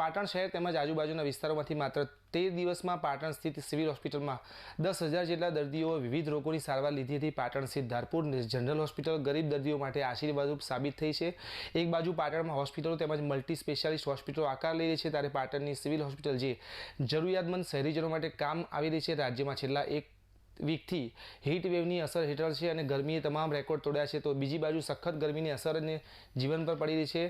પાટણ શહેર તેમજ આજુબાજુના વિસ્તારોમાંથી માત્ર તેર દિવસમાં પાટણ સ્થિત સિવિલ હોસ્પિટલમાં દસ હજાર જેટલા દર્દીઓ વિવિધ રોગોની સારવાર લીધી હતી. પાટણ સ્થિત ધારપુર જનરલ હોસ્પિટલ ગરીબ દર્દીઓ માટે આશીર્વાદરૂપ સાબિત થઈ છે. એક બાજુ પાટણમાં હોસ્પિટલો તેમજ મલ્ટી સ્પેશિયાલિસ્ટ હોસ્પિટલો આકાર લઈ રહી છે. ત્યારે પાટણની સિવિલ હોસ્પિટલ જે જરૂરિયાતમંદ શહેરીજનો માટે કામ આવી રહી છે. રાજ્યમાં છેલ્લા એક વીકથી હીટ વેવની અસર હેઠળ છે અને ગરમીએ તમામ રેકોર્ડ તોડ્યા છે. તો બીજી બાજુ સખત ગરમીની અસર અને જીવન પર પડી રહી છે.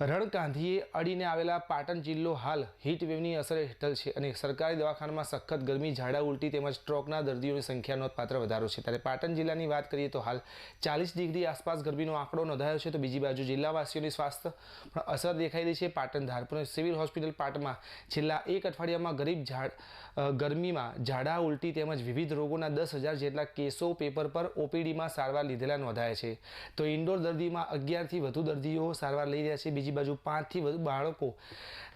રણકાંધીએ અડીને આવેલા પાટણ જિલ્લો હાલ હીટવેવની અસર હેઠળ છે અને સરકારી દવાખાનામાં સખત ગરમી, ઝાડા ઉલટી તેમજ સ્ટ્રોકના દર્દીઓની સંખ્યા નોંધપાત્ર વધારો છે. ત્યારે પાટણ જિલ્લાની વાત કરીએ તો હાલ ચાલીસ ડિગ્રી આસપાસ ગરમીનો આંકડો નોંધાયો છે. તો બીજી બાજુ જિલ્લાવાસીઓની સ્વાસ્થ્ય પણ અસર દેખાઈ રહી છે પાટણ ધારપુર સિવિલ હોસ્પિટલ પાટણમાં છેલ્લા એક અઠવાડિયામાં ગરીબ ઝાડ ગરમીમાં ઝાડા ઉલટી તેમજ વિવિધ રોગોના દસ હજાર જેટલા કેસો પેપર પર ઓપીડીમાં સારવાર લીધેલા નોંધાયા છે. તો ઇન્ડોર દર્દીમાં અગિયારથી વધુ દર્દીઓ સારવાર લઈ રહ્યા છે. બીજી બાજુ પાંચથી વધુ બાળકો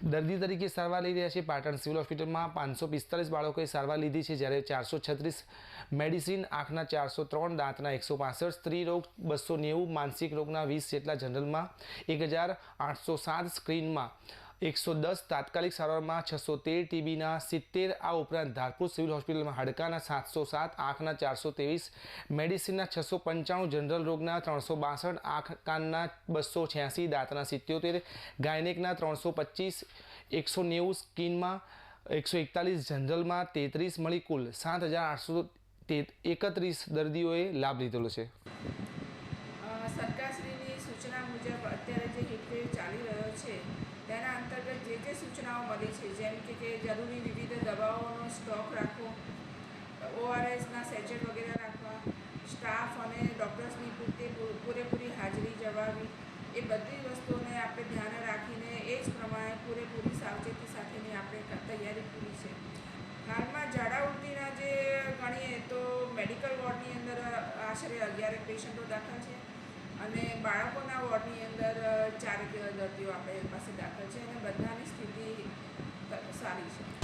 દર્દી તરીકે સારવાર લઈ રહ્યા છે. પાટણ સિવિલ હોસ્પિટલમાં પાંચસો પિસ્તાલીસ બાળકોએ સારવાર લીધી છે, જ્યારે ચારસો છત્રીસ મેડિસિન, આંખના ચારસો ત્રણ, દાંતના એકસો પાસઠ, સ્ત્રી રોગ બસો નેવું, માનસિક રોગના વીસ જેટલા જનરલમાં એક હજાર આઠસો સાત સ્ક્રીનમાં એકસો દસ તાત્કાલિક સારવારમાં છસો તેર ટીબીના સિત્તેર આ ઉપરાંત ધારપુર સિવિલ હોસ્પિટલમાં હાડકાના સાતસો સાત, આંખના ચારસો ત્રેવીસ, મેડિસિનના છસો પંચાણું, જનરલ રોગના ત્રણસો બાસઠ, આંખ કાનના બસો છ્યાસી, દાંતના સિત્યોતેર, ગાયનેકના ત્રણસો પચીસ, એકસો નેવું, સ્કીનમાં એકસો એકતાલીસ, જનરલમાં તેત્રીસ, મળી કુલ સાત હજાર આઠસો એકત્રીસ દર્દીઓએ લાભ લીધેલો છે. સરકારશ્રીની સૂચના મુજબ અત્યારે જે હીટવેવ ચાલી રહ્યો છે તેના જે સૂચનાઓ મળી છે? જેમ કે કે જરૂરી વિવિધ દવાઓનો સ્ટોક રાખવો, ઓઆરએસના સેચેટ વગેરે રાખવા, સ્ટાફ અને ડૉક્ટર્સની પૂરતી પૂરેપૂરી હાજરી જવાવી એ બધી વસ્તુઓને આપણે ધ્યાને રાખીને એ જ પ્રમાણે પૂરેપૂરી સાવચેતી સાથેની આપણે તૈયારી પૂરી છે. હાલમાં ઝાડા ઉલટીના જે ગણીએ તો મેડિકલ વોર્ડની અંદર આશરે અગિયારેક પેશન્ટો દાખલ છે અને બાળકોના વોર્ડની અંદર ચારેક દર્દીઓ આપણી પાસે દાખલ છે અને સ્થિતિ aviso.